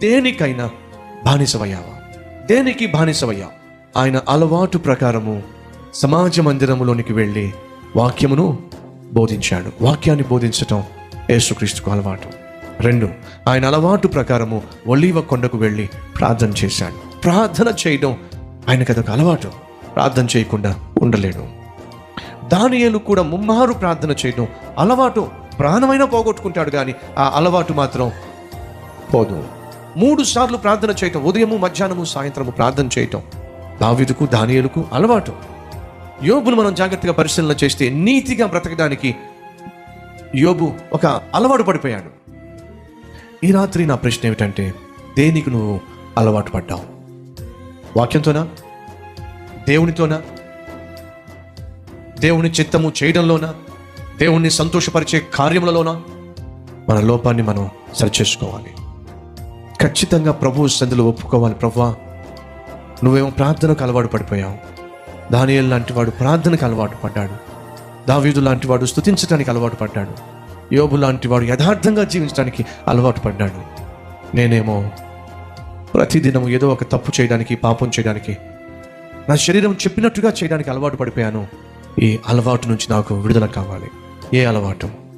దేనికైనా బానిసవయ్యావా దేనికి బానిసవయ్యావు ఆయన అలవాటు ప్రకారము సమాజ మందిరములోనికి వెళ్ళి వాక్యమును బోధించాడు. వాక్యాన్ని బోధించటం యేసుక్రీస్తుకు అలవాటు. రెండు ఆయన అలవాటు ప్రకారము ఒలీవ కొండకు వెళ్ళి ప్రార్థన చేశాడు. ప్రార్థన చేయడం ఆయనకు అదొక అలవాటు. ప్రార్థన చేయకుండా ఉండలేడు. దానియేలు కూడా ముమ్మారు ప్రార్థన చేయడం అలవాటు ప్రాణమైనా పోగొట్టుకుంటాడు కానీ ఆ అలవాటు మాత్రం పోదు. మూడు సార్లు ప్రార్థన చేయటం. ఉదయము మధ్యాహ్నము సాయంత్రము ప్రార్థన చేయటం. దావిదుకు దానియులకు అలవాటు. యోబును మనం జాగ్రత్తగా పరిశీలన చేస్తే నీతిగా బ్రతకడానికి యోబు ఒక అలవాటు పడిపోయాడు. ఈ రాత్రి నా ప్రశ్న ఏమిటంటే దేనికి నువ్వు అలవాటు పడ్డావు? వాక్యంతోనా? దేవునితోనా? దేవుని చిత్తము చేయడంలోనా? దేవుణ్ణి సంతోషపరిచే కార్యములలోనా? మన లోపాన్ని మనం సరిచేసుకోవాలి. ఖచ్చితంగా ప్రభు సందులో ఒప్పుకోవాలి ప్రభా. నువ్వేమో ప్రార్థనకు అలవాటు పడిపోయావు. దానియల్ లాంటి వాడు ప్రార్థనకు అలవాటు పడ్డాడు. దావీదు లాంటి వాడు స్తుతించడానికి అలవాటు పడ్డాడు. యోబు లాంటి వాడు యథార్థంగా జీవించడానికి అలవాటు పడ్డాడు. నేనేమో ప్రతిదినం ఏదో ఒక తప్పు చేయడానికి పాపం చేయడానికి నా శరీరం చెప్పినట్టుగా చేయడానికి అలవాటు పడిపోయాను. ఈ అలవాటు నుంచి నాకు విడుదల కావాలి. ఏ అలవాటు?